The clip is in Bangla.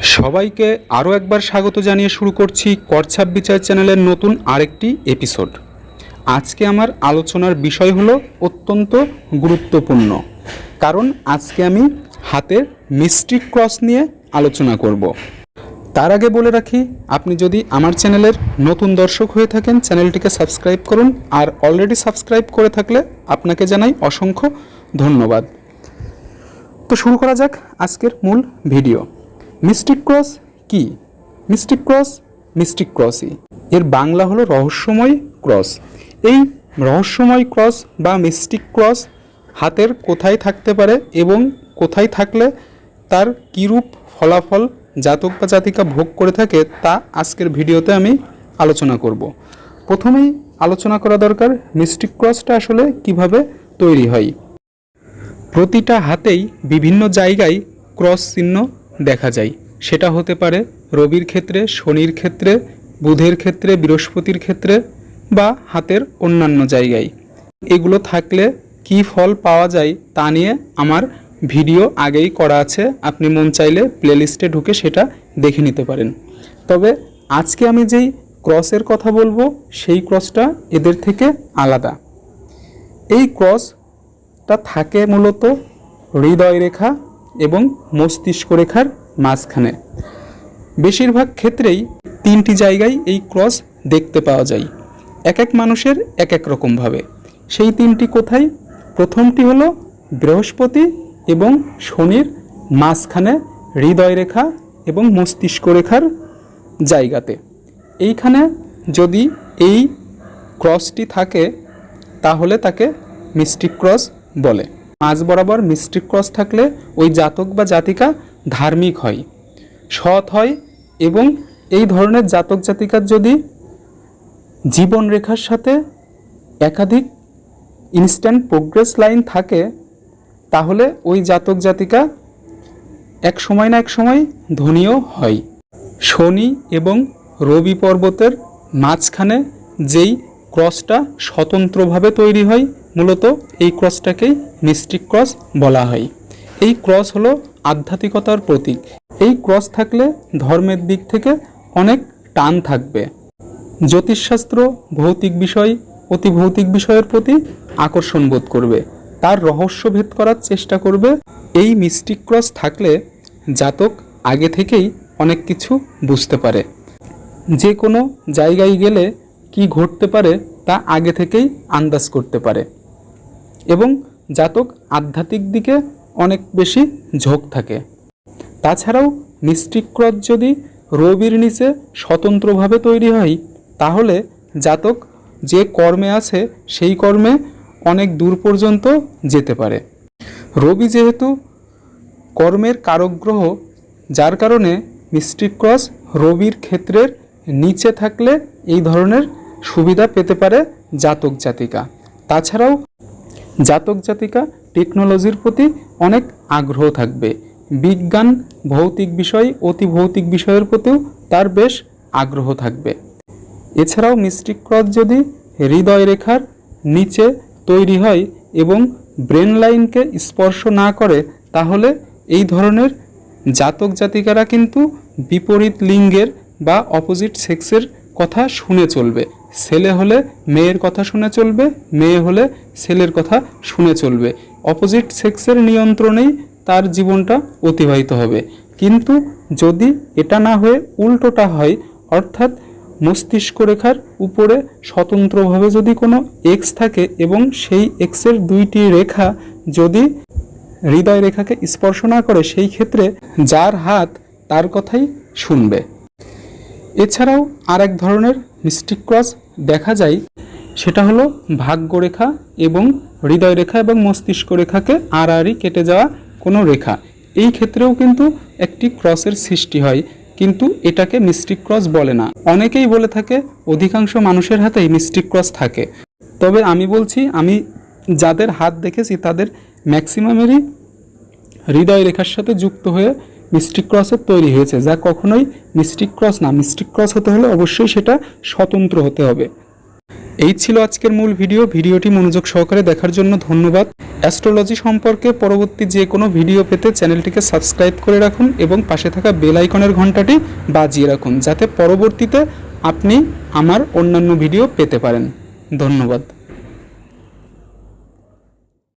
সবাইকে আরও একবার স্বাগত জানিয়ে শুরু করছি করছাপ বিচার চ্যানেলের নতুন আরেকটি এপিসোড আজকে আমার আলোচনার বিষয় হলো অত্যন্ত গুরুত্বপূর্ণ, কারণ আজকে আমি হাতের মিস্ট্রিক ক্রস নিয়ে আলোচনা করব। তার আগে বলে রাখি, আপনি যদি আমার চ্যানেলের নতুন দর্শক হয়ে থাকেন, চ্যানেলটিকে সাবস্ক্রাইব করুন, আর অলরেডি সাবস্ক্রাইব করে থাকলে আপনাকে জানাই অসংখ্য ধন্যবাদ। তো শুরু করা যাক আজকের মূল ভিডিও। মিস্টিক ক্রস কি? মিস্টিক ক্রস মিস্টিক ক্রসই এর বাংলা হলো রহস্যময় ক্রস এই রহস্যময় ক্রস বা মিস্টিক ক্রস হাতের কোথায় থাকতে পারে এবং কোথায় থাকলে তার কীরূপ ফলাফল, জাতক বা জাতিকা ভোগ করে থাকে তা আজকের ভিডিওতে আমি আলোচনা করব। প্রথমেই আলোচনা করা দরকার মিস্টিক ক্রসটা আসলে কীভাবে তৈরি হয়। প্রতিটা হাতেই বিভিন্ন জায়গায় ক্রস চিহ্ন দেখা যায়। সেটা হতে পারে রবির ক্ষেত্রে, শনির ক্ষেত্রে, বুধের ক্ষেত্রে, বৃহস্পতির ক্ষেত্রে বা হাতের অন্যান্য জায়গায়। এগুলো থাকলে কি ফল পাওয়া যায় তা নিয়ে আমার ভিডিও আগেই করা আছে। আপনি মন চাইলে প্লেলিস্টে ঢুকে সেটা দেখে নিতে পারেন। তবে আজকে আমি যেই ক্রসের কথা বলব, সেই ক্রসটা এদের থেকে আলাদা। এই ক্রসটা থাকে মূলত হৃদয় রেখা এবং মস্তিষ্ক রেখার মাঝখানে। বেশিরভাগ ক্ষেত্রেই তিনটি জায়গায় এই ক্রস দেখতে পাওয়া যায়। এক এক মানুষের এক এক রকমভাবে। সেই তিনটি কোথায়? প্রথমটি হলো বৃহস্পতি এবং শনির মাঝখানে হৃদয় রেখা এবং মস্তিষ্ক রেখার জায়গাতে। এইখানে যদি এই ক্রসটি থাকে, তাহলে তাকে মিস্টিক ক্রস বলে। মাঝ বরাবর মিস্টিক ক্রস থাকলে ওই জাতক বা জাতিকা ধার্মিক হয়, সৎ হয় এবং এই ধরনের জাতক জাতিকার যদি জীবন রেখার সাথে একাধিক ইনস্ট্যান্ট প্রোগ্রেস লাইন থাকে, তাহলে ওই জাতক জাতিকা এক সময় না এক সময় ধনীও হয়। শনি এবং রবি পর্বতের মাঝখানে যেই ক্রসটা স্বতন্ত্রভাবে তৈরি হয় মূলত এই ক্রসটাকেই মিস্টিক ক্রস বলা হয়। এই ক্রস হলো আধ্যাত্মিকতার প্রতীক। এই ক্রস থাকলে ধর্মের দিক থেকে অনেক টান থাকবে। জ্যোতিষশাস্ত্র ভৌতিক বিষয়, অতি ভৌতিক বিষয়ের প্রতি আকর্ষণ বোধ করবে। তার রহস্য ভেদ করার চেষ্টা করবে। এই মিস্টিক ক্রস থাকলে জাতক আগে থেকেই অনেক কিছু বুঝতে পারে। যে কোনো জায়গায় গেলে কি ঘটতে পারে তা আগে থেকেই আন্দাজ করতে পারে। এবং জাতক আধ্যাত্মিক দিকে অনেক বেশি ঝোঁক থাকে। তাছাড়াও মিস্টিক ক্রস যদি রবির নিচে স্বতন্ত্রভাবে তৈরি হয়, তাহলে জাতক যে কর্মে আছে, সেই কর্মে অনেক দূর পর্যন্ত যেতে পারে। রবি যেহেতু কর্মের কারক গ্রহ যার কারণে মিস্টিক ক্রস রবির ক্ষেত্রের নিচে থাকলে এই ধরনের সুবিধা পেতে পারে জাতক জাতিকা। তাছাড়াও জাতক জাতিকা টেকনোলজির প্রতি অনেক আগ্রহ থাকবে। বিজ্ঞান, ভৌতিক বিষয়, অতি ভৌতিক বিষয়ের প্রতিও তার বেশ আগ্রহ থাকবে। এছাড়াও মিস্টিক ক্রস যদি হৃদয় রেখার নিচে তৈরি হয় এবং ব্রেন লাইনকে স্পর্শ না করে, তাহলে এই ধরনের জাতক জাতিকারা কিন্তু বিপরীত লিঙ্গের বা অপোজিট সেক্সের কথা শুনে চলবে। ছেলে হলে মেয়ের কথা শুনে চলবে, মেয়ে হলে ছেলের কথা শুনে চলবে। অপোজিট সেক্সের নিয়ন্ত্রণেই তার জীবনটা অতিবাহিত হবে। কিন্তু যদি এটা না হয়ে উল্টোটা হয়, অর্থাৎ মস্তিষ্ক রেখার উপরে স্বতন্ত্রভাবে যদি কোনো এক্স থাকে এবং সেই এক্সের দুইটি রেখা যদি হৃদয় রেখাকে স্পর্শ না করে, সেই ক্ষেত্রে যার হাত তার কথাই শুনবে। এছাড়াও আর এক ধরনের মিস্টিক ক্রস দেখা যায়, সেটা হলো ভাগ্যরেখা এবং হৃদয় রেখা এবং মস্তিষ্ক রেখাকে আড়াআড়ি কেটে যাওয়া কোনো রেখা। এই ক্ষেত্রেও কিন্তু একটি ক্রসের সৃষ্টি হয়, কিন্তু এটাকে মিস্টিক ক্রস বলে না। অনেকেই বলে থাকে, অধিকাংশ মানুষের হাতেই মিস্টিক ক্রস থাকে। তবে আমি বলছি, আমি যাদের হাত দেখেছি, তাদের ম্যাক্সিমামেরই হৃদয় রেখার সাথে যুক্ত হয়ে মিস্টিক ক্রসের তৈরি হয়েছে, যা কখনোই মিস্টিক ক্রস না। মিস্টিক ক্রস হতে হলে অবশ্যই সেটা স্বতন্ত্র হতে হবে। এই ছিল আজকের মূল ভিডিও। ভিডিওটি মনোযোগ সহকারে দেখার জন্য ধন্যবাদ। অ্যাস্ট্রোলজি সম্পর্কে পরবর্তী যে কোনো ভিডিও পেতে চ্যানেলটিকে সাবস্ক্রাইব করে রাখুন এবং পাশে থাকা বেল আইকনের ঘন্টাটি বাজিয়ে রাখুন, যাতে পরবর্তীতে আপনি আমার অন্যান্য ভিডিও পেতে পারেন। ধন্যবাদ।